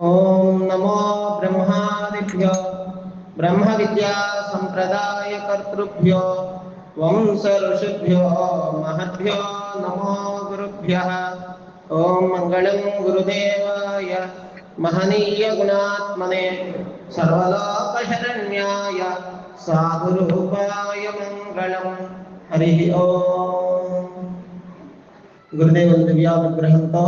ओम नमो ब्रह्मादिभ्य ब्रह्म विद्या संप्रदाय कर्तृभ्यो वंश ऋषिभ्यो महद्यो नमो गुरुभ्य। ओम मंगलम गुरुदेवाय महनीय गुणात्मने सर्वलोकशरण्याय, साधुरूपाय मंगलम हरि ओम। गुरुदेव दिव्यानुग्रहं तो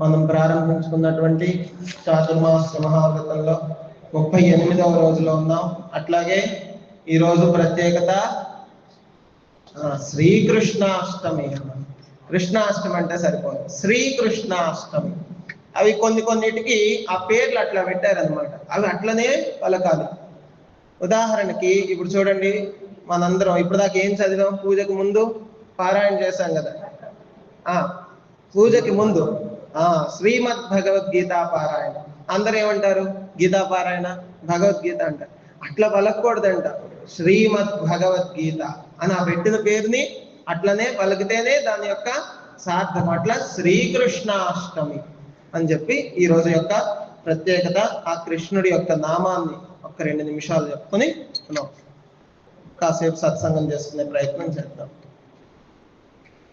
మనం ప్రారంభించుకున్నటువంటి చాతుర్మాస మహావ్రతంలో ముప్పై ఎనిమిదవ రోజులో ఉన్నాం. అట్లాగే ఈ రోజు ప్రత్యేకత శ్రీకృష్ణాష్టమి. కృష్ణాష్టమి అంటే సరిపోదు. శ్రీకృష్ణాష్టమి. అవి కొన్ని కొన్నిటికి ఆ పేర్లు అట్లా పెట్టారనమాట అవి అట్లనే పలకాలి. ఉదాహరణకి ఇప్పుడు చూడండి మనందరం ఇప్పుడు దాకా ఏం చదివాం? పూజకు ముందు పారాయణ చేశాం కదా. ఆ పూజకి ముందు శ్రీమద్ భగవద్గీత పారాయణ అందరు ఏమంటారు గీతా పారాయణ భగవద్గీత అంటారు అట్లా పలకూడదంట శ్రీమద్ భగవద్గీత అని ఆ పెట్టిన పేరుని అట్లనే పలికితేనే దాని యొక్క సార్థం అట్లా శ్రీకృష్ణాష్టమి అని చెప్పి ఈ రోజు యొక్క ప్రత్యేకత ఆ కృష్ణుడి యొక్క నామాన్ని ఒక రెండు నిమిషాలు చెప్పుకొని మనం కాసేపు సత్సంగం చేసుకునే ప్రయత్నం చేద్దాం.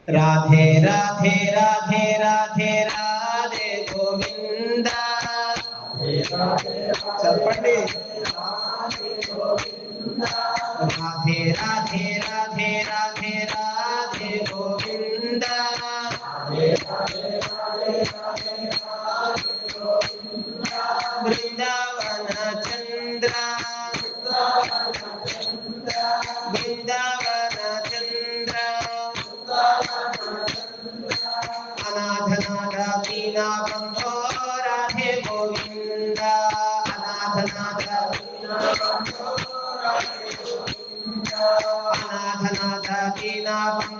రాధే రాధే రాధే రాధే రాధే. చెప్పండి రాధే రాధే రాధే రాధే రాధే గోవింద బృందావన దీనా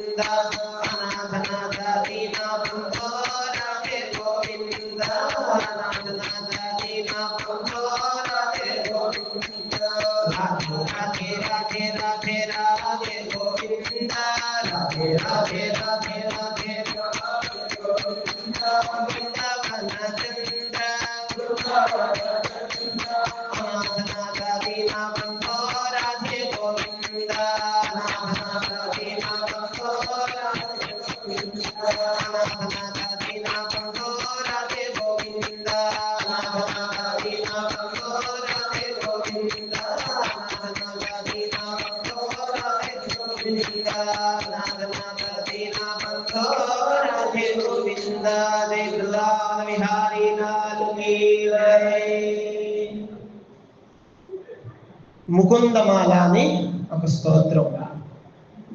గోవింద ముకుందమాల అని ఒక స్తోత్రం.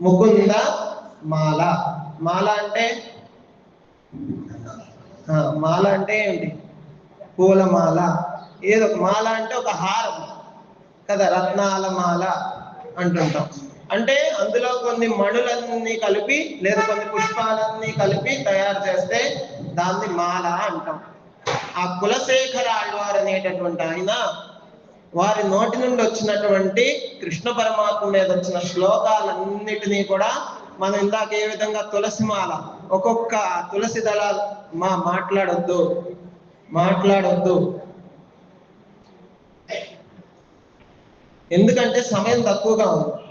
ముకుంద మాల. మాల అంటే? మాల అంటే ఏంటి? పూలమాల. ఏదో ఒక మాల అంటే ఒక హారం. కదా రత్నాల మాల అంటుంటాం. అంటే అందులో కొన్ని మణులన్నీ కలిపి లేదా కొన్ని పుష్పాలన్నీ కలిపి తయారు చేస్తే దాన్ని మాల అంటాం. ఆ కులశేఖర ఆళ్వారు అనేటటువంటి ఆయన వారి నోటి నుండి వచ్చినటువంటి కృష్ణ పరమాత్మ మీద వచ్చిన శ్లోకాలన్నిటినీ కూడా మనం ఇందాక ఏ విధంగా తులసి మాల ఒక్కొక్క తులసి దళాలు మా మాట్లాడొద్దు మాట్లాడొద్దు. ఎందుకంటే సమయం తక్కువగా ఉంది.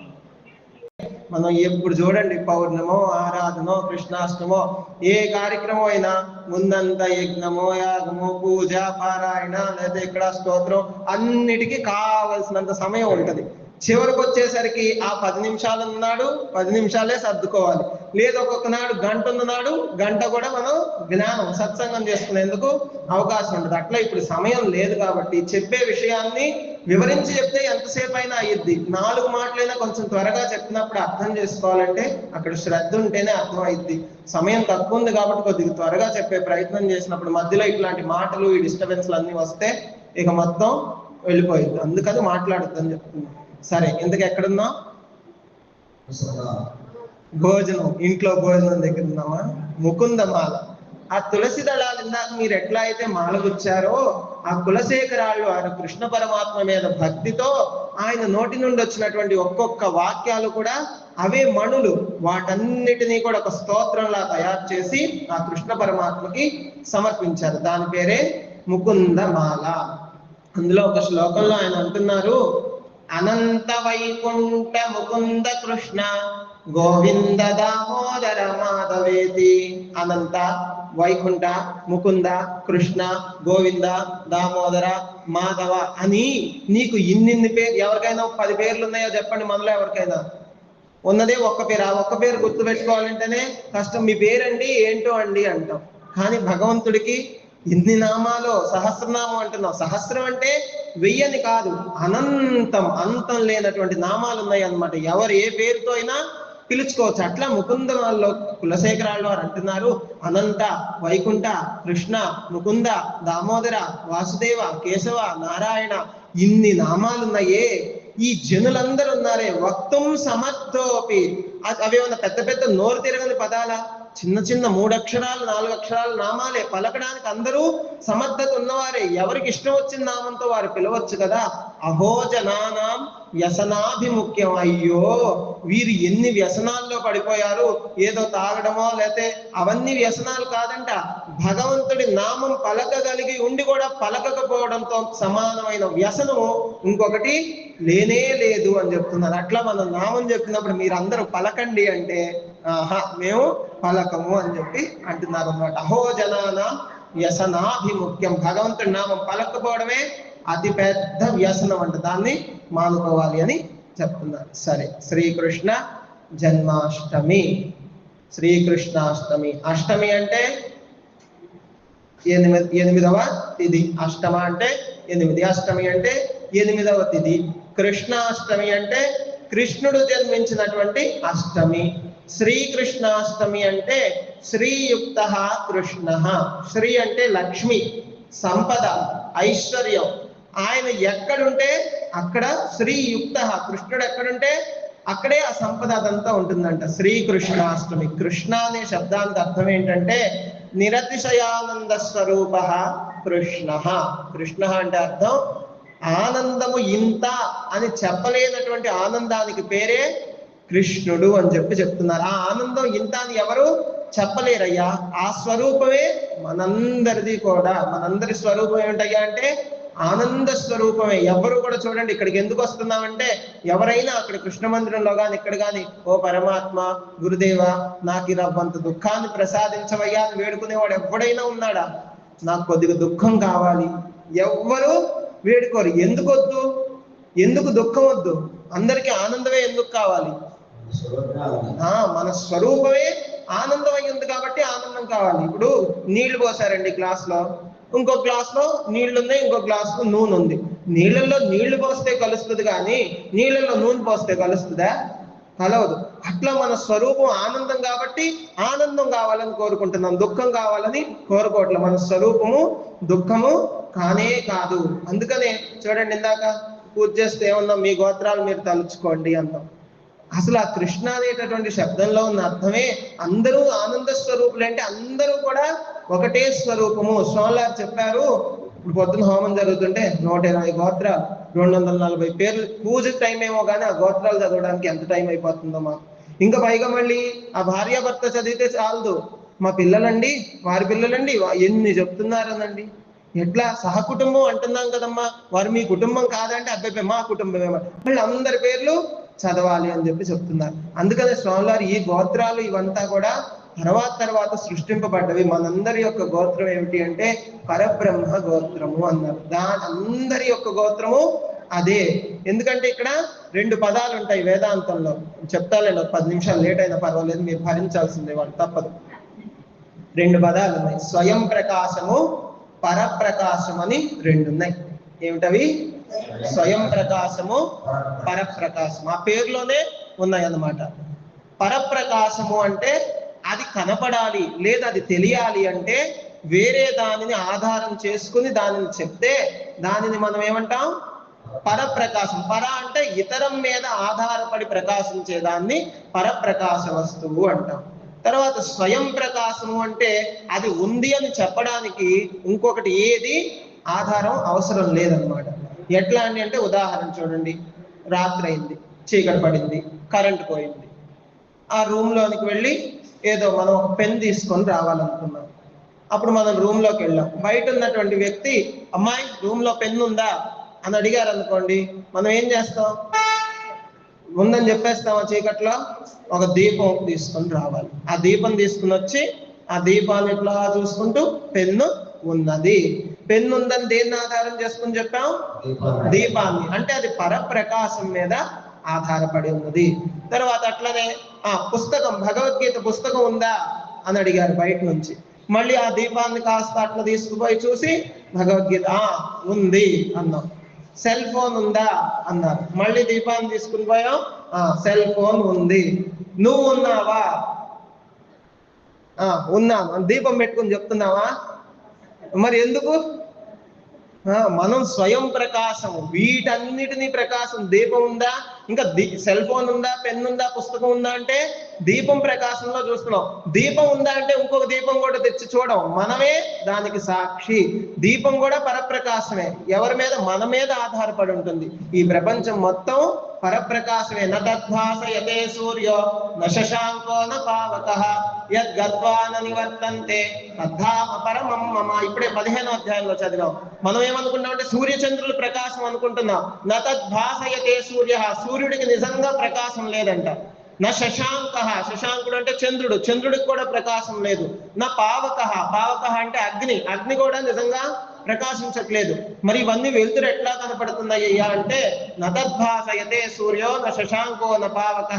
మనం ఎప్పుడు చూడండి పౌర్ణమో ఆరాధనో కృష్ణాష్టమో ఏ కార్యక్రమం అయినా ముందంత యజ్ఞమో యాగమో పూజ పారాయణ లేదా ఇక్కడ స్తోత్రం అన్నిటికీ కావలసినంత సమయం ఉంటది. చివరికి వచ్చేసరికి ఆ పది నిమిషాలు ఉన్నాడు పది నిమిషాలే సర్దుకోవాలి. లేదు ఒక్కొక్క నాడు గంట ఉన్ననాడు గంట కూడా మనం జ్ఞానం సత్సంగం చేసుకునేందుకు అవకాశం ఉంటుంది అట్లా ఇప్పుడు సమయం లేదు కాబట్టి చెప్పే విషయాన్ని వివరించి చెప్తే ఎంతసేపు అయినా అయ్యిద్ది నాలుగు మాటలైనా కొంచెం త్వరగా చెప్పినప్పుడు అర్థం చేసుకోవాలంటే అక్కడ శ్రద్ధ ఉంటేనే అర్థం అయ్యిద్ది సమయం తక్కువ ఉంది కాబట్టి కొద్దిగా త్వరగా చెప్పే ప్రయత్నం చేసినప్పుడు మధ్యలో ఇట్లాంటి మాటలు ఈ డిస్టర్బెన్స్లు అన్ని వస్తే ఇక మొత్తం వెళ్ళిపోయింది అందుకని మాట్లాడొద్దని చెప్తున్నాను సరే ఇంతకు ఎక్కడున్నాం భోజనం ఇంట్లో భోజనం దగ్గర ఉన్నామా? ముకుందమాల. ఆ తులసి దళాలు ఇందాక మీరు ఎట్లా అయితే మాలగుచ్చారో ఆ కులశేఖరాళ్ళు ఆయన కృష్ణ పరమాత్మ మీద భక్తితో ఆయన నోటి నుండి వచ్చినటువంటి ఒక్కొక్క వాక్యాలు కూడా అవే మణులు. వాటన్నిటినీ కూడా ఒక స్తోత్రంలా తయారు చేసి ఆ కృష్ణ పరమాత్మకి సమర్పించారు. దాని పేరే ముకుందమాల. అందులో ఒక శ్లోకంలో ఆయన అంటున్నారు అనంత వైకుంఠ ముకుంద కృష్ణ గోవింద దామోదర మాధవేతి అనంత వైకుంఠ ముకుంద కృష్ణ గోవింద దామోదర మాధవ అని నీకు ఇన్నిన్ని పేరు ఎవరికైనా పది పేర్లు ఉన్నాయో చెప్పండి మనలో ఎవరికైనా. ఉన్నదే ఒక్క పేరు ఆ ఒక్క పేరు గుర్తు పెట్టుకోవాలంటేనే కష్టం. మీ పేరండి ఏంటో అండి అంటాం. కానీ భగవంతుడికి ఎన్ని నామాలో సహస్రనామం అంటున్నాం సహస్రం అంటే వెయ్యని కాదు అనంతం అంతం లేనటువంటి నామాలు ఉన్నాయి అన్నమాట ఎవరు ఏ పేరుతో అయినా పిలుచుకోవచ్చు. అట్లా ముకుందంలో కులశేఖరాళ్ళు వారు అంటున్నారు. అనంత వైకుంఠ కృష్ణ ముకుంద దామోదర వాసుదేవ కేశవ నారాయణ ఇన్ని నామాలున్నాయే. ఈ జనులందరూ ఉన్నారే. వక్తం సమర్థోపి. అ- అవేమన్నా పెద్ద పెద్ద నోరు తిరగని పదాలా? చిన్న చిన్న మూడు అక్షరాలు నాలుగు అక్షరాలు నామాలే పలకడానికి అందరూ సమర్థత ఉన్నవారే. ఎవరికి ఇష్టం వచ్చిన నామంతో వారు పిలవచ్చు కదా? అహోజనానాం వ్యసనాభిముఖ్యం. అయ్యో వీరు ఎన్ని వ్యసనాల్లో పడిపోయారు? ఏదో తాగడమో లేతే అవన్నీ వ్యసనాలు కాదంట. భగవంతుడి నామం పలకగలిగి ఉండి కూడా పలకకపోవడంతో సమానమైన వ్యసనము ఇంకొకటి లేనే లేదు అని చెప్తున్నారు. అట్లా మనం నామం చెప్పినప్పుడు మీరందరూ పలకండి అంటే ఆహా మేము పలకము అని చెప్పి అంటున్నారు అన్నమాట అహో జనాన వ్యసనాభిముఖ్యం. భగవంతుడి నామం పలకపోవడమే అతి పెద్ద వ్యసనం అంట. దాన్ని మానుకోవాలి అని చెప్తున్నారు. సరే శ్రీకృష్ణ జన్మాష్టమి. శ్రీకృష్ణాష్టమి. అష్టమి అంటే ఎనిమిది ఎనిమిదవ తిథి అష్టమ అంటే ఎనిమిది. అష్టమి అంటే ఎనిమిదవ తిథి కృష్ణాష్టమి అంటే కృష్ణుడు జన్మించినటువంటి అష్టమి. శ్రీకృష్ణాష్టమి అంటే శ్రీయుక్త కృష్ణ. శ్రీ అంటే లక్ష్మి సంపద ఐశ్వర్యం. ఆయన ఎక్కడుంటే అక్కడ శ్రీయుక్త. కృష్ణుడు ఎక్కడుంటే అక్కడే ఆ సంపద అదంతా ఉంటుందంట. శ్రీకృష్ణాష్టమి కృష్ణ అనే శబ్దానికి అర్థం ఏంటంటే నిరతిశయానంద స్వరూప కృష్ణ. కృష్ణ అంటే అర్థం ఆనందము ఇంత అని చెప్పలేనటువంటి ఆనందానికి పేరే కృష్ణుడు అని చెప్పి చెప్తున్నారు. ఆ ఆనందం ఇంత అని ఎవరు చెప్పలేరయ్యా. ఆ స్వరూపమే మనందరిది కూడా. మనందరి స్వరూపం ఏమిటయ్యా అంటే ఆనంద స్వరూపమే. ఎవరు కూడా చూడండి ఇక్కడికి ఎందుకు వస్తున్నామంటే ఎవరైనా అక్కడ కృష్ణ మందిరంలో కానీ ఇక్కడ కానీ ఓ పరమాత్మ గురుదేవ నాకు ఇలా దుఃఖాన్ని ప్రసాదించవయ్యా అని వేడుకునేవాడు ఎవడైనా ఉన్నాడా? నాకు కొద్దిగా దుఃఖం కావాలి. ఎవ్వరు వేడుకోరు. ఎందుకు వద్దు ఎందుకు దుఃఖం వద్దు? అందరికీ ఆనందమే ఎందుకు కావాలి? మన స్వరూపమే ఆనందం అయ్యింది ఉంది కాబట్టి ఆనందం కావాలి. ఇప్పుడు నీళ్ళు పోసారండి గ్లాస్లో ఇంకో గ్లాస్లో నీళ్ళు ఉన్నాయి ఇంకో గ్లాస్లో నూనె ఉంది. నీళ్ళల్లో నీళ్ళు పోస్తే కలుస్తుంది కానీ నీళ్ళల్లో నూనె పోస్తే కలుస్తుందా? కలవదు. అట్లా మన స్వరూపం ఆనందం కాబట్టి ఆనందం కావాలని కోరుకుంటున్నాం. దుఃఖం కావాలని కోరుకోవట్లే మన స్వరూపము దుఃఖము కానే కాదు. అందుకనే చూడండి ఇందాక పూజ చేస్తే ఏమన్నా మీ గోత్రాలు మీరు తలుచుకోండి అంటాం. అసలు ఆ కృష్ణ అనేటటువంటి శబ్దంలో ఉన్న అర్థమే అందరూ ఆనంద స్వరూపులు అంటే అందరూ కూడా ఒకటే స్వరూపము. సోలార్ చెప్పారు ఇప్పుడు పొద్దున హోమం జరుగుతుంటే నూట ఇరవై గోత్ర రెండు వందల నలభై పేర్లు పూజ టైం ఏమో కానీ ఆ గోత్రాలు చదవడానికి ఎంత టైం అయిపోతుందో మాకు. ఇంకా పైగా మళ్ళీ ఆ భార్యాభర్త చదివితే చాలదు. మా పిల్లలండి వారి పిల్లలండి ఎన్ని చెప్తున్నారనండి. ఎట్లా సహకుటుంబం అంటున్నాం కదమ్మా. వారు మీ కుటుంబం కాదంటే అబ్బాయి మా కుటుంబమే మళ్ళీ అందరి పేర్లు చదవాలి అని చెప్పి చెప్తున్నారు. అందుకనే స్వామివారు ఈ గోత్రాలు ఇవంతా కూడా తర్వాత తర్వాత సృష్టింపబడ్డవి. మనందరి యొక్క గోత్రం ఏమిటి అంటే పరబ్రహ్మ గోత్రము అన్నారు. దాని అందరి యొక్క గోత్రము అదే. ఎందుకంటే ఇక్కడ రెండు పదాలు ఉంటాయి వేదాంతంలో. చెప్తాలేండి ఒక పది నిమిషాలు లేట్ అయినా పర్వాలేదు మీరు భరించాల్సిందే వాళ్ళు తప్పదు. రెండు పదాలు ఉన్నాయి. స్వయం ప్రకాశము పరప్రకాశం అని రెండు ఉన్నాయి ఏమిటవి? స్వయం ప్రకాశము పరప్రకాశము. ఆ పేరులోనే ఉన్నాయి అన్నమాట పరప్రకాశము అంటే అది కనపడాలి లేదా అది తెలియాలి అంటే వేరే దానిని ఆధారం చేసుకుని దానిని చెప్తే దానిని మనం ఏమంటాం? పరప్రకాశం. పర అంటే ఇతరం మీద ఆధారపడి ప్రకాశించే దాన్ని పరప్రకాశ వస్తువు అంటాం. తర్వాత స్వయం ప్రకాశము అంటే అది ఉంది అని చెప్పడానికి ఇంకొకటి ఏది? ఆధారం అవసరం లేదన్నమాట. ఎట్లా అని అంటే ఉదాహరణ చూడండి. రాత్రి అయింది చీకటి పడింది కరెంట్ పోయింది. ఆ రూమ్ లోనికి వెళ్ళి ఏదో మనం ఒక పెన్ తీసుకొని రావాలనుకున్నాం. అప్పుడు మనం రూమ్లోకి వెళ్ళాం. బయట ఉన్నటువంటి వ్యక్తి అమ్మాయి రూమ్లో పెన్ ఉందా? అని అడిగారు అనుకోండి. మనం ఏం చేస్తాం? ఉందని చెప్పేస్తాం ఆ చీకట్లో? ఒక దీపం తీసుకొని రావాలి. ఆ దీపం తీసుకుని వచ్చి ఆ దీపాన్ని ఇట్లా చూసుకుంటూ పెన్ను ఉన్నది. పెన్ను ఉందని దేన్ని ఆధారం చేసుకుని చెప్పాం? దీపాన్ని. అంటే అది పరప్రకాశం మీద ఆధారపడి ఉన్నది. తర్వాత అట్లనే ఆ పుస్తకం భగవద్గీత పుస్తకం ఉందా? అని అడిగారు బయట నుంచి. మళ్ళీ ఆ దీపాన్ని కాస్త అట్లా తీసుకుపోయి చూసి భగవద్గీత ఆ ఉంది అన్నాం. సెల్ ఫోన్ ఉందా? అన్నారు. మళ్ళీ దీపాన్ని తీసుకుని పోయాం. ఆ సెల్ ఫోన్ ఉంది. నువ్వు ఉన్నావా? ఆ ఉన్నాను. దీపం పెట్టుకుని చెప్తున్నావా? మరి ఎందుకు? మనం స్వయం ప్రకాశం వీటన్నిటినీ ప్రకాశం దీపం ఉందా? ఇంకా సెల్ ఫోన్ ఉందా పెన్ ఉందా పుస్తకం ఉందా అంటే దీపం ప్రకాశంలో చూస్తున్నాం. దీపం ఉందా అంటే ఇంకొక దీపం కూడా తెచ్చి చూడం మనమే దానికి సాక్షి. దీపం కూడా పరప్రకాశమే. ఎవరి మీద? మన మీద ఆధారపడి ఉంటుంది. ఈ ప్రపంచం మొత్తం పరప్రకాశమే. నద్భాసయతే సూర్యో నశాంకో నావక న నివర్తంతే. తద్ధామ పరమం మమ. ఇప్పుడే పదిహేనో అధ్యాయంలో చదివాం. మనం ఏమనుకుంటాం అంటే సూర్యచంద్రుల ప్రకాశం అనుకుంటున్నాం. న సూర్య సూర్య. సూర్యుడికి నిజంగా ప్రకాశం లేదంట. నా శశాంక శశాంకుడు అంటే చంద్రుడు చంద్రుడికి కూడా ప్రకాశం లేదు. నా పావక పావక అంటే అగ్ని అగ్ని కూడా నిజంగా ప్రకాశించట్లేదు. మరి ఇవన్నీ వెలుతురు ఎట్లా కనపడుతున్నాయ్యా అంటే నతద్భాసయతే సూర్యో న శశాంకో న పావక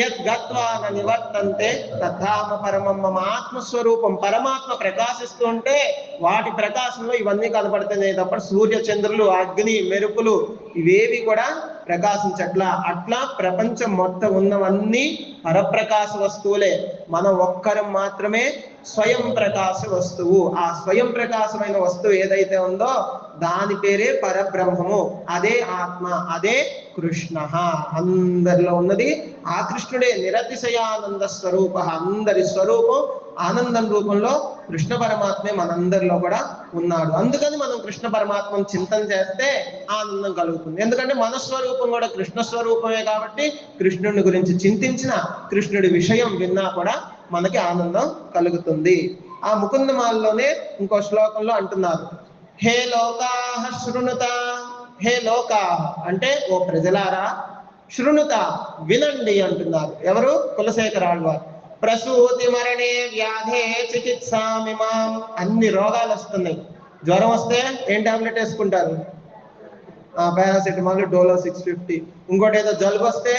యద్గత్వా న నివర్తంతే తద్ధామ పరమం మమ ఆత్మస్వరూపం. పరమాత్మ ప్రకాశిస్తుంటే వాటి ప్రకాశంలో ఇవన్నీ కనపడుతున్నాయి తప్ప సూర్య చంద్రులు అగ్ని మెరుపులు ఇవేవి కూడా ప్రకాశించట్లా అట్లా ప్రపంచం మొత్తం ఉన్నవన్నీ పరప్రకాశ వస్తువులే. మనం ఒక్కరం మాత్రమే స్వయం ప్రకాశ వస్తువు. ఆ స్వయం ప్రకాశమైన వస్తువు ఏదైతే ఉందో దాని పేరే పరబ్రహ్మము. అదే ఆత్మ అదే కృష్ణ. అందరిలో ఉన్నది ఆ కృష్ణుడే నిరతిశయానంద స్వరూప. అందరి స్వరూపం ఆనందం రూపంలో కృష్ణ పరమాత్మే మనందరిలో కూడా ఉన్నాడు. అందుకని మనం కృష్ణ పరమాత్మను చింతన చేస్తే ఆనందం కలుగుతుంది. ఎందుకంటే మన స్వరూపం కూడా కృష్ణ స్వరూపమే కాబట్టి కృష్ణుడి గురించి చింతించిన కృష్ణుడి విషయం విన్నా కూడా మనకి ఆనందం కలుగుతుంది. ఆ ముకుందమాలలోనే ఇంకో శ్లోకంలో అంటున్నారు. హే లోకాహ శృణుత హే లోకా అంటే ఓ ప్రజలారా శృణుత వినండి అంటున్నారు. ఎవరు? కులశేఖరాళ్వారు ప్రసూతి మరణే వ్యాధే చికిత్సామిమాం అన్ని రోగాలు వస్తున్నాయి. జ్వరం వస్తే ఏం టాబ్లెట్ వేసుకుంటారు? Paracetamol Dolo six fifty. ఇంకోటి ఏదో జలుబు వస్తే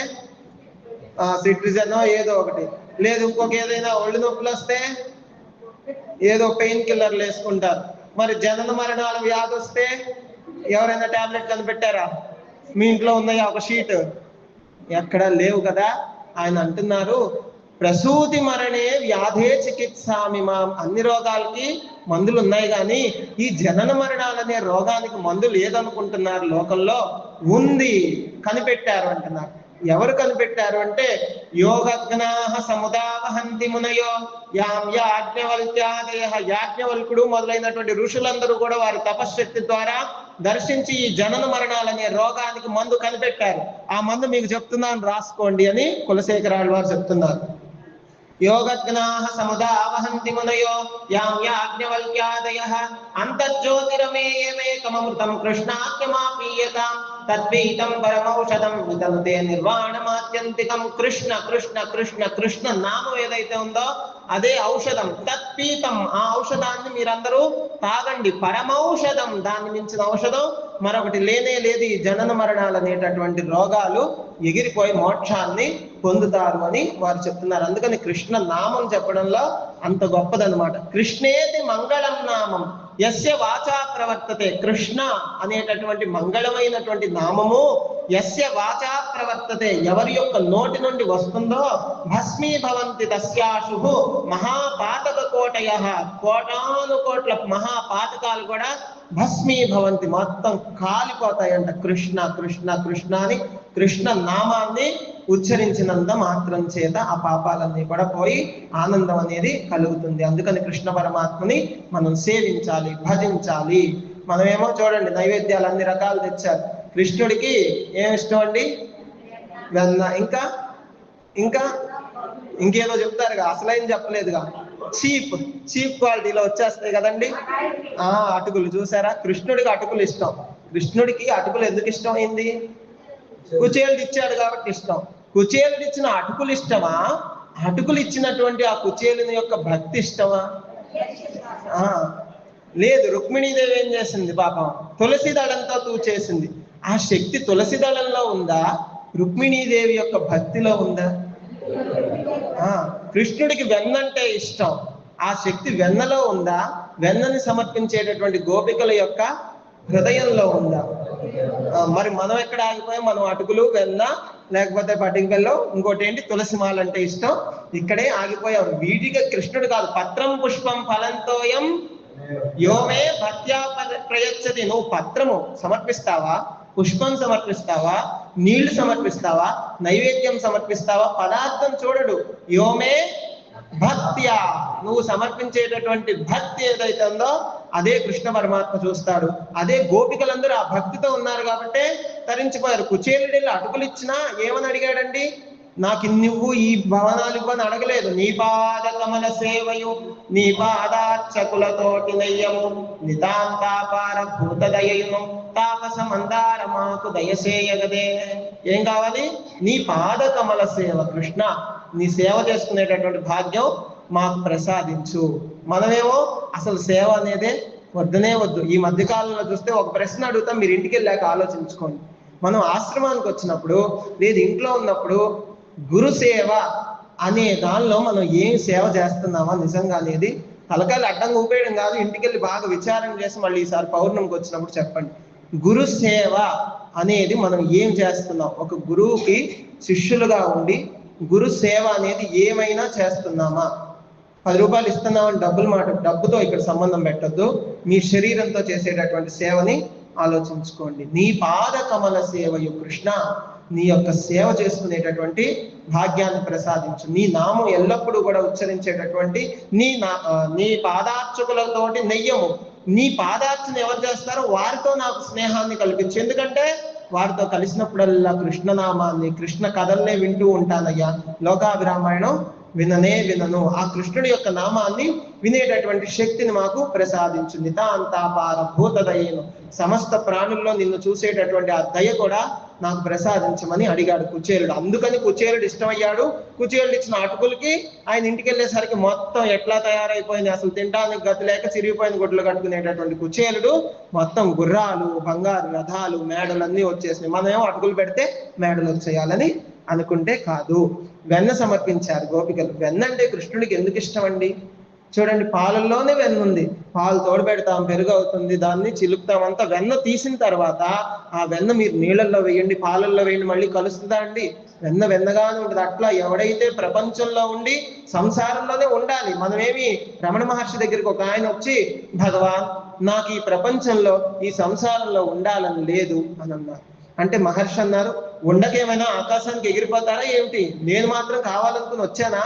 సిట్రిజన్ ఏదో ఒకటి. లేదు ఇంకొక ఏదైనా ఒళ్ళు నొప్పులు వస్తే ఏదో పెయిన్ కిల్లర్లు వేసుకుంటారు. మరి జనన మరణాల వ్యాధి వస్తే ఎవరైనా టాబ్లెట్ కనిపెట్టారా? మీ ఇంట్లో ఉన్నాయి ఒక షీట్. ఎక్కడా లేవు కదా? ఆయన అంటున్నారు ప్రసూతి మరణే వ్యాధే చికిత్సామి మాం. అన్ని రోగాలకి మందులు ఉన్నాయి కానీ ఈ జనన మరణాలనే రోగానికి మందు లేదనుకుంటున్నారు లోకంలో. ఉంది కనిపెట్టారు అంటున్నారు. ఎవరు కనిపెట్టారు అంటే యోగజ్ఞాహ సముదావహంతి మునయో. యాం యాజ్ఞవల్క్యాదేహ యాజ్ఞవల్కుడు మొదలైనటువంటి ఋషులందరూ కూడా వారి తపశ్శక్తి ద్వారా దర్శించి ఈ జనన మరణాలనే రోగానికి మందు కనిపెట్టారు. ఆ మందు మీకు చెప్తున్నాను రాసుకోండి అని కులశేఖరాలు వారు చెప్తున్నారు. యోగజ్ఞాః సముదావహంతి మునయో యాం యాజ్ఞవల్క్యాదయః అంతర్జ్యోతిరమేయమేకమమృతం కృష్ణాఖ్యమాపీయతాం తద్వీతం పరమౌషధం వితనుతే నిర్వాణమాత్యంతికం కృష్ణ కృష్ణ కృష్ణ కృష్ణ నామం ఏదైతే ఉందో అదే ఔషధం. తత్పీతం ఆ ఔషధాన్ని మీరందరూ తాగండి. పరమౌషధం దాన్ని మించిన ఔషధం. మరొకటి లేనే లేదు ఈ జనన మరణాలు అనేటటువంటి రోగాలు. ఎగిరిపోయి మోక్షాన్ని పొందుతారు అని వారు చెప్తున్నారు. అందుకని కృష్ణ నామం చెప్పడంలో అంత గొప్పదన్నమాట. కృష్ణేది మంగళం నామం. యస్య వాచా ప్రవర్తతే. కృష్ణ అనేటటువంటి మంగళమైనటువంటి నామము యస్య వాచా ప్రవర్తతే. ఎవరి యొక్క నోటి నుండి వస్తుందో భస్మీభవంతి తస్యాశు మహాపాతక కోటయ కోటాను కోట్ల మహాపాతకాలు కూడా భస్మీభవంతి మొత్తం కాలిపోతాయంట. కృష్ణ కృష్ణ కృష్ణ అని కృష్ణ నామాన్ని ఉచ్చరించినంత మాత్రం చేత ఆ పాపాలన్నీ కూడా పోయి ఆనందం అనేది కలుగుతుంది. అందుకని కృష్ణ పరమాత్మని మనం సేవించాలి భజించాలి. మనమేమో చూడండి నైవేద్యాలు అన్ని రకాలు తెచ్చారు. కృష్ణుడికి ఏమి ఇష్టం అండి? వెన్న. ఇంకా? ఇంకా? ఇంకేదో చెప్తారుగా. అసలేం చెప్పలేదుగా. చీప్. చీప్ క్వాలిటీలో వచ్చేస్తాయి కదండి. ఆ అటుకులు. చూసారా? కృష్ణుడికి అటుకులు ఇష్టం. కృష్ణుడికి అటుకులు ఎందుకు ఇష్టం అయింది? కుచేలుడు ఇచ్చాడు కాబట్టి ఇష్టం. కుచేలుడు ఇచ్చిన అటుకులు ఇష్టమా? అటుకులు ఇచ్చినటువంటి ఆ కుచేలుని యొక్క భక్తి ఇష్టమా? ఆ లేదు రుక్మిణీదేవి ఏం చేసింది పాపం? తులసి దళంతో తూచేసింది. ఆ శక్తి తులసి దళంలో ఉందా? రుక్మిణీదేవి యొక్క భక్తిలో ఉందా? ఆ కృష్ణుడికి వెన్నంటే ఇష్టం. ఆ శక్తి వెన్నలో ఉందా? వెన్నని సమర్పించేటటువంటి గోపికల యొక్క హృదయంలో ఉందా? మరి మనం ఎక్కడ ఆగిపోయాం? మనం అటుకులు వెన్న లేకపోతే పటికల్లో ఇంకోటి ఏంటి? తులసి మాల అంటే ఇష్టం. ఇక్కడే ఆగిపోయాం. వీటిగా కృష్ణుడు కాదు. పత్రం పుష్పం ఫలంతోయం యోమే భక్త్యా ప్రయచ్చతి. నువ్వు పత్రము సమర్పిస్తావా? పుష్పం సమర్పిస్తావా? నీళ్ళు సమర్పిస్తావా? నైవేద్యం సమర్పిస్తావా? పదార్థం చూడడు. యోమే భక్త్యా. నువ్వు సమర్పించేటటువంటి భక్తి ఏదైతే ఉందో అదే కృష్ణ పరమాత్మ చూస్తాడు. అదే గోపికలందరూ ఆ భక్తితో ఉన్నారు కాబట్టి తరించిపోయారు. కుచేలుడి అటుకులు ఇచ్చినా ఏమని అడిగాడండి? నాకు నువ్వు ఈ భవనాలు ఇవ్వని అడగలేదు. నీ పాద కమల సేవయు నీ పాదార్చకులతోటి నయ్యము. నితాంతాపార భూత దయయును. తాపస మందార మాకు దయసేయగదే ఏం కావాలి? నీ పాద కమల సేవ కృష్ణ. నీ సేవ చేసుకునేటటువంటి భాగ్యం మాకు ప్రసాదించు. మనమేమో అసలు సేవ అనేదే వద్దనే వద్దు. ఈ మధ్య కాలంలో చూస్తే ఒక ప్రశ్న అడుగుతాం మీరు ఇంటికి వెళ్ళాక ఆలోచించుకోండి. మనం ఆశ్రమానికి వచ్చినప్పుడు లేదు ఇంట్లో ఉన్నప్పుడు గురు సేవ అనే దానిలో మనం ఏం సేవ చేస్తున్నామా నిజంగా అనేది తలకాయలు అడ్డంగా ఊపేయడం కాదు ఇంటికి వెళ్ళి బాగా విచారం చేసి మళ్ళీ ఈసారి పౌర్ణమికి వచ్చినప్పుడు చెప్పండి. గురు సేవ అనేది మనం ఏం చేస్తున్నాం? ఒక గురువుకి శిష్యులుగా ఉండి గురు సేవ అనేది ఏమైనా చేస్తున్నామా? పది రూపాయలు ఇస్తున్నామని డబ్బులు మాట డబ్బుతో ఇక్కడ సంబంధం పెట్టొద్దు. మీ శరీరంతో చేసేటటువంటి సేవని ఆలోచించుకోండి. నీ పాద కమల సేవయు కృష్ణ నీ యొక్క సేవ చేసుకునేటటువంటి భాగ్యాన్ని ప్రసాదించు. నీ నామం ఎల్లప్పుడూ కూడా ఉచ్చరించేటటువంటి నీ నా నీ పాదార్చకులతోటి నెయ్యము. నీ పాదార్చన ఎవరు చేస్తారో వారితో నాకు స్నేహాన్ని కల్పించు. ఎందుకంటే వారితో కలిసినప్పుడల్లా కృష్ణనామాన్ని కృష్ణ కథల్నే వింటూ ఉంటానయ్యా. లోకాభిరామాయణం విననే వినను. ఆ కృష్ణుడి యొక్క నామాన్ని వినేటటువంటి శక్తిని మాకు ప్రసాదించు నితాంతాపార భూత దయను సమస్త ప్రాణుల్లో నిన్ను చూసేటటువంటి ఆ దయ కూడా నాకు ప్రసాదించమని అడిగాడు కుచేలుడు. అందుకని కుచేలుడు ఇష్టమయ్యాడు. కుచేలుడు ఇచ్చిన అటుకులకి ఆయన ఇంటికి వెళ్ళేసరికి మొత్తం ఎట్లా తయారైపోయింది? అసలు తినడానికి గతి లేక చిరిగిపోయిన గుడ్లు కట్టుకునేటటువంటి కుచేలుడు. మొత్తం గుర్రాలు బంగారు రథాలు మేడలు అన్ని వచ్చేసినాయి. మనమేమో అటుకులు పెడితే మేడలు వచ్చేయాలని అనుకుంటే కాదు. వెన్న సమర్పించారు గోపికలు. వెన్న అంటే కృష్ణుడికి ఎందుకు ఇష్టం అండి చూడండి పాలల్లోనే వెన్న ఉంది. పాలు తోడబెడతాం పెరుగు అవుతుంది దాన్ని చిలుపుతాం అంతా వెన్న తీసిన తర్వాత ఆ వెన్న మీరు నీళ్ళల్లో వేయండి పాలల్లో వేయండి మళ్ళీ కలుస్తుందా అండి? వెన్న వెన్నగానే ఉంటుంది. అట్లా ఎవడైతే ప్రపంచంలో ఉండి సంసారంలోనే ఉండాలి మనమేమి రమణ మహర్షి దగ్గరికి ఒక ఆయన వచ్చి భగవాన్ నాకు ఈ ప్రపంచంలో ఈ సంసారంలో ఉండాలని లేదు అని అన్నారు. అంటే మహర్షి అన్నారు ఉండకేమైనా ఆకాశానికి ఎగిరిపోతారా ఏమిటి? నేను మాత్రం కావాలనుకుని వచ్చానా?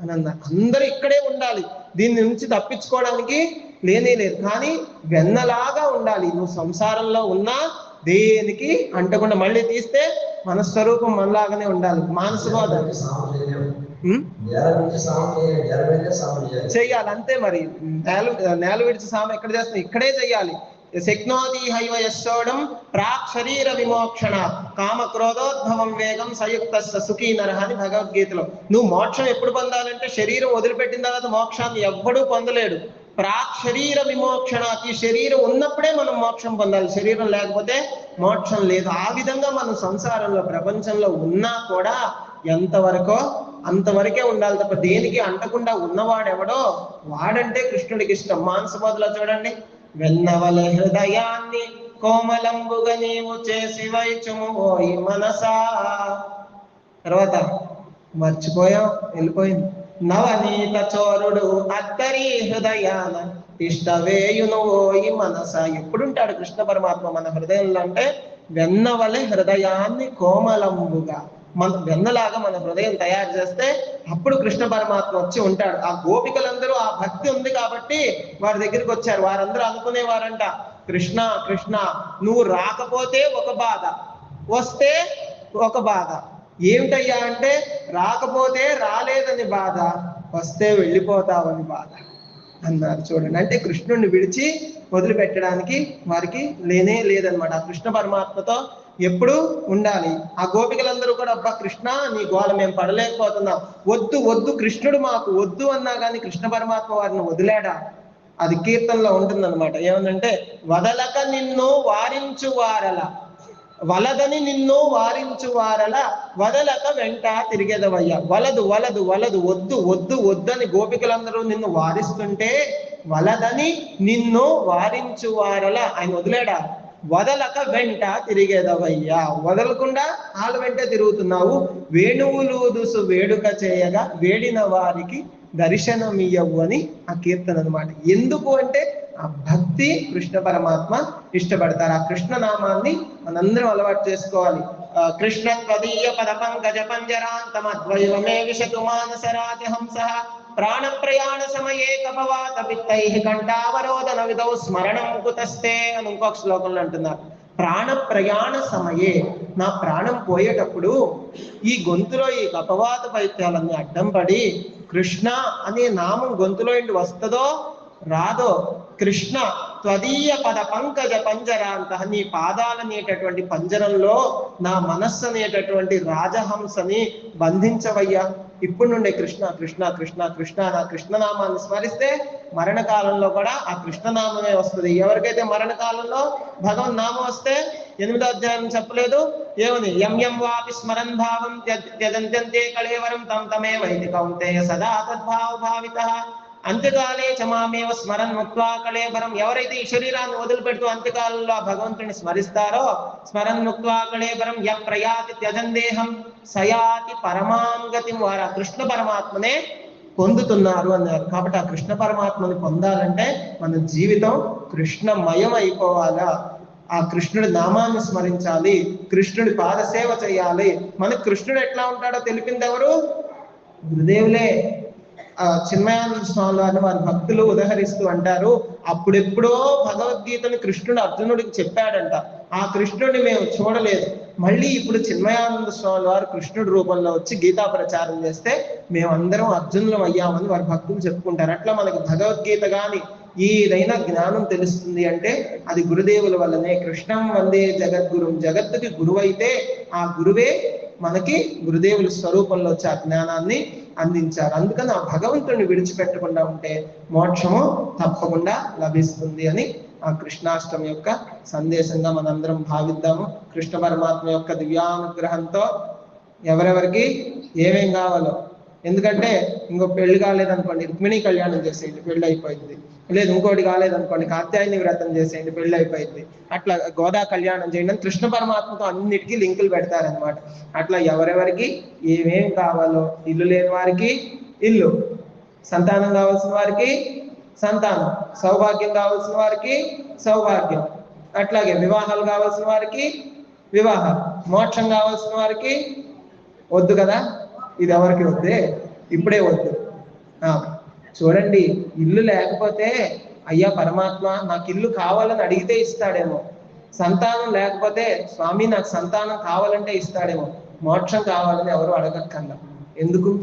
అని అన్నారు. అందరూ ఇక్కడే ఉండాలి. దీని నుంచి తప్పించుకోవడానికి లేనే లేదు. కానీ వెన్నలాగా ఉండాలి. నువ్వు సంసారంలో ఉన్నా దేనికి అంటకుండా మళ్ళీ తీస్తే మన స్వరూపం మనలాగానే ఉండాలి. మానస బాధ సాము చేయలేము ఉం? నేల నుంచి సాము చేయలేము నేల మీదే సాము చేయాలి. చెయ్యాలి. అంతే మరి. నేల నేల విడిచి సామ ఎక్కడ చేస్తున్నాం ఇక్కడే చెయ్యాలి. శక్నోతి హైవ యశోడం ప్రాక్ శరీర విమోక్షణ కామ క్రోధోద్భవం వేగం సయుక్త సుఖీ నరహ అని భగవద్గీతలో. నువ్వు మోక్షం ఎప్పుడు పొందాలంటే శరీరం వదిలిపెట్టిన తర్వాత మోక్షాన్ని ఎవ్వడూ పొందలేడు. ప్రాక్ శరీర విమోక్షణ ఈ శరీరం ఉన్నప్పుడే మనం మోక్షం పొందాలి. శరీరం లేకపోతే మోక్షం లేదు. ఆ విధంగా మనం సంసారంలో ప్రపంచంలో ఉన్నా కూడా ఎంతవరకో అంతవరకే ఉండాలి తప్ప దేనికి అంటకుండా ఉన్నవాడెవడో వాడంటే కృష్ణుడికి ఇష్టం. మానసబోధలో చూడండి. వెన్నవల హృదయాన్ని కోమలంబుగా నీవు చేసి వైచుము ఓయి మనసా. తర్వాత మర్చిపోయాం వెళ్ళిపోయింది. నవనీత చోరుడు అద్దరి హృదయాన ఇష్టవేయును ఓయి మనస. ఎప్పుడుంటాడు కృష్ణ పరమాత్మ మన హృదయంలో అంటే? వెన్నవలె హృదయాన్ని కోమలంబుగా. మన వెన్నలాగా మన హృదయం తయారు చేస్తే అప్పుడు కృష్ణ పరమాత్మ వచ్చి ఉంటాడు. ఆ గోపికలందరూ ఆ భక్తి ఉంది కాబట్టి వారి దగ్గరికి వచ్చారు. వారందరూ అనుకునేవారంట కృష్ణ కృష్ణ నువ్వు రాకపోతే ఒక బాధ వస్తే ఒక బాధ. ఏమిటయ్యా అంటే రాకపోతే రాలేదని బాధ వస్తే వెళ్ళిపోతావని బాధ. అన్నారు చూడండి. అంటే కృష్ణుడిని విడిచి వదిలిపెట్టడానికి వారికి లేనే లేదనమాట. కృష్ణ పరమాత్మతో ఎప్పుడు ఉండాలి. ఆ గోపికలందరూ కూడా అబ్బా కృష్ణ నీ గోళ మేము పడలేకపోతున్నాం. వద్దు వద్దు కృష్ణుడు మాకు వద్దు అన్నా కానీ కృష్ణ పరమాత్మ వారిని వదిలేడా? అది కీర్తనలో ఉంటుందన్నమాట. ఏమంటే వదలక నిన్ను వారించు వారల వలదని నిన్ను వారించు వారల వదలక వెంట తిరిగేదవయ్యా. వలదు వలదు వలదు వద్దు వద్దు వద్దని గోపికలందరూ నిన్ను వారిస్తుంటే వలదని నిన్ను వారించు వారల ఆయన వదిలేడా? వదలక వెంట తిరిగేదవయ్యా. వదలకుండా వాళ్ళ వెంట తిరుగుతున్నావు. వేణువులూదుసు వేడుక చేయగా వేడిన వారికి దర్శనమియ్యవు అని ఆ కీర్తన అన్నమాట. ఎందుకు అంటే ఆ భక్తి కృష్ణ పరమాత్మ ఇష్టపడతారు. ఆ కృష్ణ నామాన్ని మనందరం అలవాటు చేసుకోవాలి. కృష్ణ త్వదీయ పద పంకజ పంజరాంతమద్వయమే విశతు మానస ప్రాణ ప్రయాణ సమయే కపవాత పిత్తై కంఠావరోధన విధౌ స్మరణం కుతస్తే అని ఇంకొక శ్లోకంలో అంటున్నారు. ప్రాణ ప్రయాణ సమయే నా ప్రాణం పోయేటప్పుడు ఈ గొంతులో ఈ కపవాత పైత్యాలన్నీ అడ్డం పడి కృష్ణ అనే నామం గొంతులో ఇంటి వస్తుందో రాదో కృష్ణ త్వదీయ పద పంకజ పంజర అంత నీ పాదాలనేటటువంటి పంజరంలో నా మనస్సు అనేటటువంటి రాజహంసని బంధించవయ్యా. ఇప్పుడు నుండే కృష్ణ కృష్ణ కృష్ణ కృష్ణ నా కృష్ణనామాన్ని స్మరిస్తే మరణకాలంలో కూడా ఆ కృష్ణనామమే వస్తుంది. ఎవరికైతే మరణకాలంలో భగవన్ నామం వస్తే ఎనిమిదో అధ్యాయం చెప్పలేదు? ఏమని ఎం ఎం వాపి స్మరన్ భావం త్యజంత్యంతే కళేవరం తం తమే వైది కౌంతేయ సదా తద్భావ భావిత. అంత్యకాలే చమామేవ స్మరన్ ముక్వా కళేబరం ఎవరైతే ఈ శరీరాన్ని వదిలిపెడుతూ అంత్యకాలంలో భగవంతుని స్మరిస్తారో స్మరన్ ముక్వా కళేబరం య ప్రయాతి త్యజందేహం సయాతి పరమాంగతి వారు ఆ కృష్ణ పరమాత్మనే పొందుతున్నారు అన్నారు. కాబట్టి ఆ కృష్ణ పరమాత్మని పొందాలంటే మన జీవితం కృష్ణమయం అయిపోవాలా. ఆ కృష్ణుడి నామాన్ని స్మరించాలి కృష్ణుడి పాదసేవ చేయాలి. మనకు కృష్ణుడు ఎట్లా ఉంటాడో తెలిపింది ఎవరు? గురుదేవులే. చిన్మయానంద స్వామి వారిని వారి భక్తులు ఉదహరిస్తూ అంటారు అప్పుడెప్పుడో భగవద్గీతని కృష్ణుడు అర్జునుడికి చెప్పాడంట. ఆ కృష్ణుడిని మేము చూడలేదు. మళ్ళీ ఇప్పుడు చిన్మయానంద స్వామి వారు కృష్ణుడి రూపంలో వచ్చి గీతా ప్రచారం చేస్తే మేమందరం అర్జునులం అయ్యామని వారి భక్తులు చెప్పుకుంటారు. అట్లా మనకి భగవద్గీత కానీ ఏదైనా జ్ఞానం తెలుస్తుంది అంటే అది గురుదేవుల వల్లనే. కృష్ణం వందే జగద్గురు. జగత్తుకి గురువైతే ఆ గురువే మనకి గురుదేవుల స్వరూపంలో వచ్చే ఆ జ్ఞానాన్ని అందించారు. అందుకని ఆ భగవంతుడిని విడిచిపెట్టకుండా ఉంటే మోక్షము తప్పకుండా లభిస్తుంది అని ఆ కృష్ణాష్టమి యొక్క సందేశంగా మనందరం భావిద్దాము. కృష్ణ పరమాత్మ యొక్క దివ్యానుగ్రహంతో ఎవరెవరికి ఏమేం కావాలో. ఎందుకంటే ఇంకో పెళ్ళి కాలేదనుకోండి రుక్మిణి కళ్యాణం చేసేయండి పెళ్ళి అయిపోయింది లేదు ఇంకోటి కాలేదనుకోండి కాత్యాయని వ్రతం చేసేయండి పెళ్ళి అయిపోయింది. అట్లా గోదా కళ్యాణం చేయండి అని కృష్ణ పరమాత్మతో అన్నిటికీ లింకులు పెడతారనమాట అట్లా ఎవరెవరికి ఏమేం కావాలో ఇల్లు లేని వారికి ఇల్లు సంతానం కావాల్సిన వారికి సంతానం సౌభాగ్యం కావాల్సిన వారికి సౌభాగ్యం అట్లాగే వివాహాలు కావాల్సిన వారికి వివాహం మోక్షం కావాల్సిన వారికి వద్దు కదా? ఇది ఎవరికి వద్దే? ఇప్పుడే వద్దు. ఆ, చూడండి ఇల్లు లేకపోతే అయ్యా పరమాత్మ నాకు ఇల్లు కావాలని అడిగితే ఇస్తాడేమో. సంతానం లేకపోతే స్వామి నాకు సంతానం కావాలంటే ఇస్తాడేమో. మోక్షం కావాలని ఎవరు అడగక్కర్లా. ఎందుకు?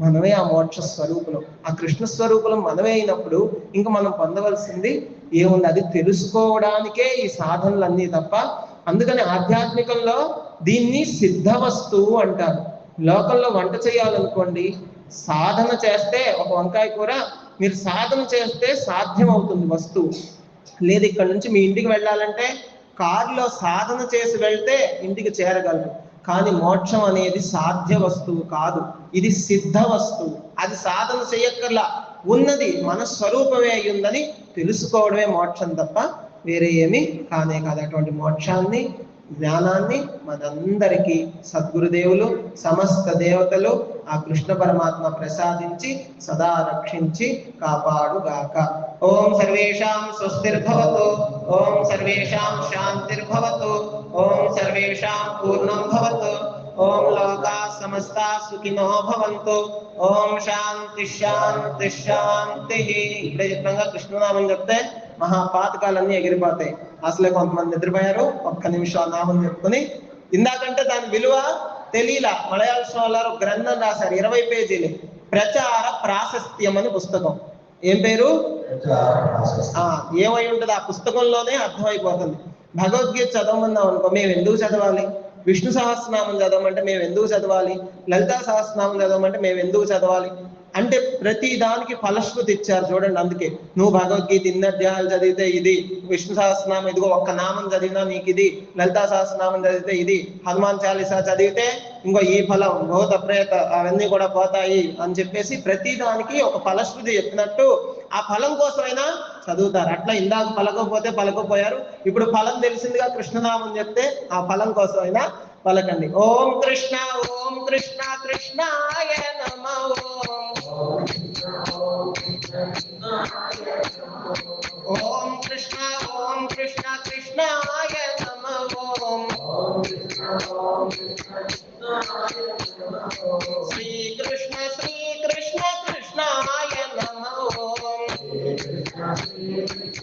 మనమే ఆ మోక్ష స్వరూపులం. ఆ కృష్ణ స్వరూపులం మనమే అయినప్పుడు ఇంకా మనం పొందవలసింది ఏముంది అది తెలుసుకోవడానికే ఈ సాధనలన్నీ తప్ప అందుకని ఆధ్యాత్మికంలో దీన్ని సిద్ధ వస్తువు అంటారు. లోకల్లో వంట చేయాలనుకోండి సాధన చేస్తే ఒక వంకాయ కూర మీరు సాధన చేస్తే సాధ్యం అవుతుంది వస్తువు. లేదు ఇక్కడ నుంచి మీ ఇంటికి వెళ్ళాలంటే కారులో సాధన చేసి వెళ్తే ఇంటికి చేరగలరు కానీ మోక్షం అనేది సాధ్య వస్తువు కాదు. ఇది సిద్ధ వస్తువు. అది సాధన చేయక్కర్లా. ఉన్నది మన స్వరూపమే అయ్యుందని తెలుసుకోవడమే మోక్షం తప్ప వేరే ఏమీ కానే కాదు. అటువంటి మోక్షాన్ని జ్ఞానాన్ని మనందరికీ సద్గురుదేవులు సమస్త దేవతలు ఆ కృష్ణ పరమాత్మ ప్రసాదించి సదా రక్షించి కాపాడుగాక. ఓం సర్వేషాం స్వస్తిర్భవతు ఓం సర్వేషాం శాంతిర్భవతు ఓం సర్వేషాం పూర్ణం భవతు ఓం లోకా సమస్త సుఖినో భవంతు ఓం శాంతి శాంతి శాంతి. ఇక్కడే చెప్పినాక కృష్ణనామం చెప్తే మహాపాతకాలన్నీ ఎగిరిపోతాయి. అసలే కొంతమంది నిద్రపోయారు. ఒక్క నిమిషం నామం చెప్పుకొని ఇందాకంటే దాని విలువ తెలియలా. మలయాళ ఒక గ్రంథం రాశారు. ఇరవై పేజీలు. ప్రచార ప్రాశస్త్యం అని పుస్తకం. ఏం పేరు? ఆ ఏమై ఉంటుంది? ఆ పుస్తకంలోనే అర్థమైపోతుంది. భగవద్గీత చదవమన్నాం అనుకో మేము ఎందుకు చదవాలి? విష్ణు సహస్రనామం చదవమంటే మేము ఎందుకు చదవాలి? లలితా సహస్రనామం చదవమంటే మేము ఎందుకు చదవాలి? అంటే ప్రతి దానికి ఫలశ్రుతి ఇచ్చారు చూడండి అందుకే. నువ్వు భగవద్గీత ఇన్ని అధ్యాయాలు చదివితే ఇది విష్ణు సహస్రనామం ఇదిగో ఒక్క నామం చదివినా నీకు ఇది లలితా సహస్రనామం చదివితే ఇది హనుమాన్ చాలీసా చదివితే ఇంకో ఈ ఫలం భూత ప్రేత అవన్నీ కూడా పోతాయి అని చెప్పేసి ప్రతి దానికి ఒక ఫలశ్రుతి చెప్పినట్టు ఆ ఫలం కోసమైనా చదువుతారు. అట్లా ఇందాక పలకపోతే పలకపోయారు. ఇప్పుడు ఫలం తెలిసిందిగా కృష్ణనామం చెప్తే ఆ ఫలం కోసమైనా పలకండి. ఓం కృష్ణ ఓం కృష్ణ కృష్ణాయ నమ. ఓం ఓం కృష్ణ ఓం కృష్ణ కృష్ణాయ నమ ఓం శ్రీకృష్ణ శ్రీకృష్ణ కృష్ణాయ నమ ఓం శ్రీకృష్ణ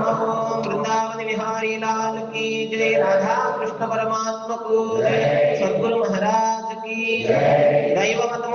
నమ ఓం బృందావన విహారీ లాల్ की जय राधा कृष्ण परमात्मा को जय सद्गुरु महाराज की दैवमतम